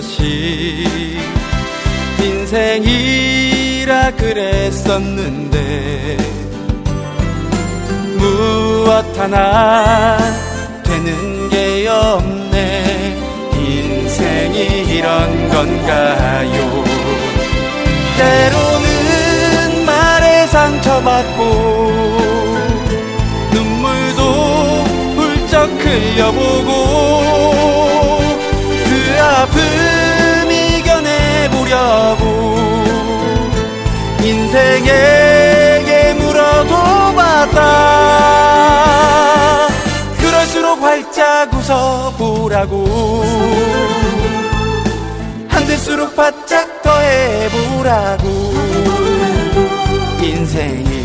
것이 인생이라 그랬었는데 무엇 하나 되는 게 없네. 인생이 이런 건가요? 때로는 말에 상처받고 눈물도 훌쩍 흘려보고 그 아픔 이겨내보려고 인생에게 물어도 봤다 그럴수록 활짝 웃어보라고. 안 될수록 바짝 더 해보라고. 인생이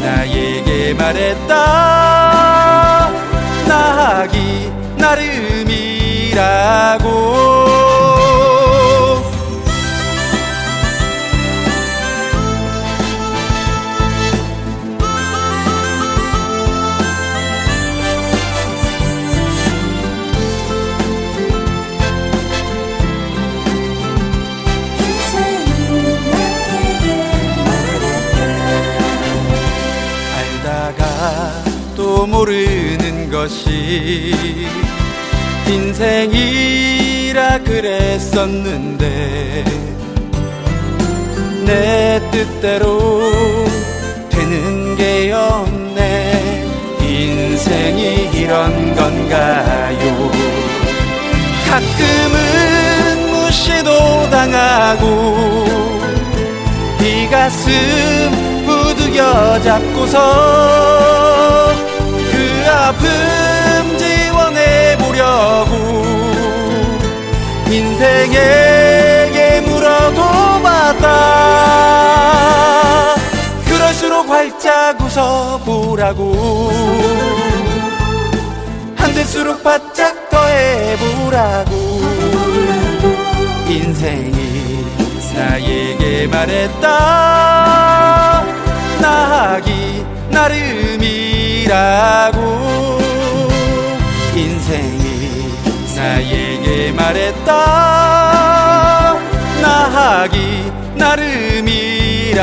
나에게 말했다 나름이라고 알다가 또 모르는 것이 인생이라 그랬었는데 내 뜻대로 되는 게 없네. 인생이 이런 건가요? 가끔은 무시도 당하고 이 가슴 부드겨 잡고서 그 아픔 지원해 보려고 인생에게 물어도 봤다. 그럴수록 활짝 웃어 보라고. 안 될수록 바짝 더해 보라고. 인생이 나에게 말했다 나하기 나름이라고 인생이 나에게 말했다. 나하기 나름이라고